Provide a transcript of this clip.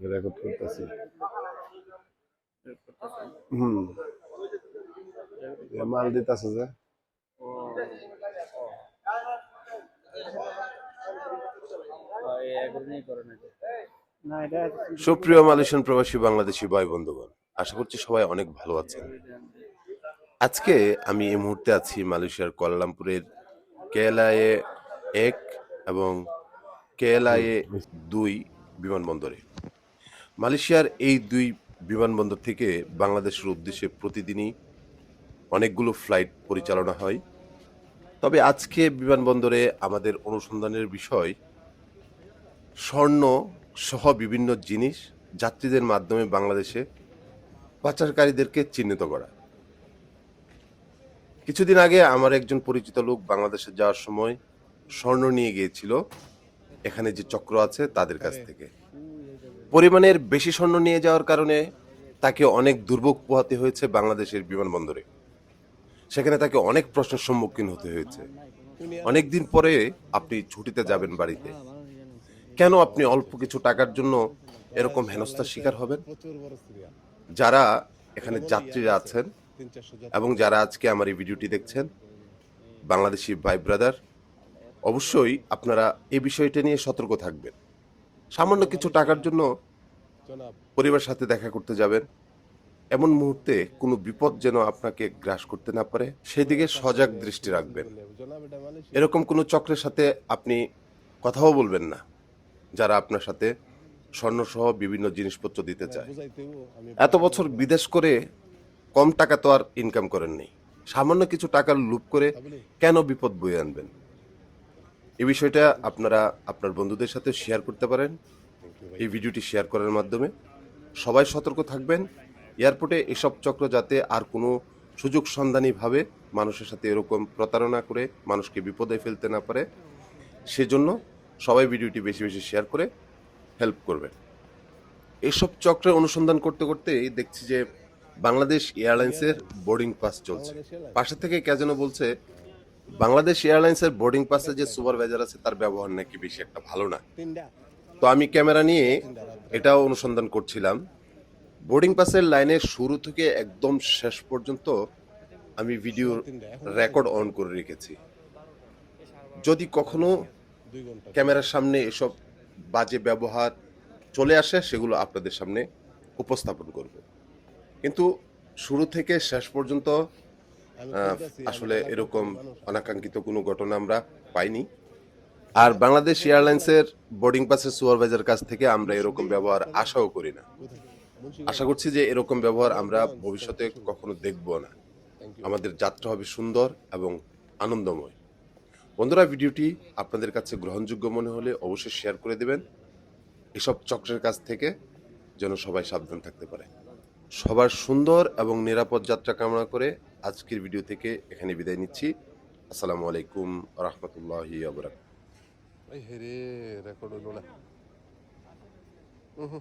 Record করতেছি। হুম। মাল দিতেছে যে। সুপ্রিয় মালয়েশিয়ান প্রবাসী বাংলাদেশি ভাই বন্ধুগণ আশা করছি সবাই অনেক ভালো আছেন। আজকে আমি এই মুহূর্তে আছি মালয়েশিয়ার কোয়ালালামপুরের কেএলআইএ এক এবং কেএলআইএ দুই বিমানবন্দরে। মালয়েশিয়ার এই দুই বিমানবন্দর থেকে বাংলাদেশের উদ্দেশ্যে প্রতিদিনই অনেকগুলো ফ্লাইট পরিচালনা হয়। তবে আজকে বিমানবন্দরে আমাদের অনুসন্ধানের বিষয় স্বর্ণ সহ বিভিন্ন জিনিস যাত্রীদের মাধ্যমে বাংলাদেশে পাচারকারীদেরকে চিহ্নিত করা। কিছুদিন আগে আমার একজন পরিচিত লোক বাংলাদেশে যাওয়ার সময় স্বর্ণ নিয়ে গিয়েছিল। এখানে যে চক্র আছে তাদের কাছ থেকে। পরিমাণের বেশি স্বর্ণ নিয়ে যাওয়ার কারণে তাকে অনেক দুর্ভোগ পোহাতে হয়েছে বাংলাদেশের বিমানবন্দরে। সেখানে তাকে অনেক প্রশ্নের সম্মুখীন হতে হয়েছে। অনেক দিন পরে আপনি ছুটিতে যাবেন বাড়িতে। কেন আপনি অল্প কিছু টাকার জন্য এরকম হেনস্থার শিকার হবেন? যারা এখানে যাত্রীরা আছেন এবং যারা আজকে আমার এই ভিডিওটি দেখছেন, বাংলাদেশি ভাই ব্রাদার, অবশ্যই আপনারা এই বিষয়টা নিয়ে সতর্ক থাকবেন। সামান্য কিছু টাকার জন্য পরিবারের সাথে দেখা করতে যাবেন। এমন মুহূর্তে কোনো বিপদ যেন আপনাকে গ্রাস করতে না পারে সেদিকে সজাগ দৃষ্টি রাখবেন। এরকম কোনো চক্রের সাথে আপনি কথাও বলবেন না যারা আপনার সাথে স্বর্ণসহ বিভিন্ন জিনিসপত্র দিতে চায়। এত বছর বিদেশ করে কম টাকা তো আর ইনকাম করেননি। সামান্য কিছু টাকার লুপ করে কেন বিপদ বয়ে আনবেন? এই বিষয়টা আপনারা আপনার বন্ধুদের সাথে শেয়ার করতে পারেন। এই ভিডিওটি শেয়ার করার মাধ্যমে। সবাই সতর্ক থাকবেন। এয়ারপোর্টে এসব চক্র যাতে আর কোনো সুযোগ সন্ধানীভাবে মানুষের সাথে এরকম প্রতারণা করে মানুষকে বিপদে ফেলতে না পারে। সেজন্য সবাই ভিডিওটি বেশি বেশি শেয়ার করে হেল্প করবেন। এসব চক্রের অনুসন্ধান করতে করতে দেখছি যে বাংলাদেশ এয়ারলাইন্সের বোর্ডিং পাস চলছে। পাশে থেকে কে যেন বলছে বাংলাদেশ এয়ারলাইন্সের বোর্ডিং পাসে যে সুপারভাইজার আছে তার ব্যবহার নাকি বেশি একটা ভালো না। তো আমি ক্যামেরা নিয়ে এটাও অনুসন্ধান করছিলাম। বোর্ডিং পাসের লাইনের শুরু থেকে একদম শেষ পর্যন্ত আমি ভিডিও রেকর্ড অন করে রেখেছি। যদি কখনো ক্যামেরার সামনে এসব বাজে ব্যবহার চলে আসে সেগুলো আপনাদের সামনে উপস্থাপন করব। কিন্তু শুরু থেকে শেষ পর্যন্ত আসলে এরকম অনাকাঙ্ক্ষিত কোনো ঘটনা আমরা পাইনি। আর বাংলাদেশ এয়ারলাইন্সের বোর্ডিং পাসের সুপারভাইজার কাছ থেকে আমরা এরকম ব্যবহার আশাও করি না। আশা করছি যে এরকম ব্যবহার আমরা ভবিষ্যতে কখনো দেখব না। আমাদের যাত্রা হবে সুন্দর এবং আনন্দময়। বন্ধুরা ভিডিওটি আপনাদের কাছে গ্রহণযোগ্য মনে হলে অবশ্যই শেয়ার করে দেবেন। এসব চক্রের কাছ থেকে যেন সবাই সাবধান থাকতে পারে। সবার সুন্দর এবং নিরাপদ যাত্রা কামনা করে আজকের ভিডিও থেকে এখানে বিদায় নিচ্ছি। আসসালামু আলাইকুম রহমতুল্লাহ আবরাক হেরে রেকর্ড হলো না। উহু।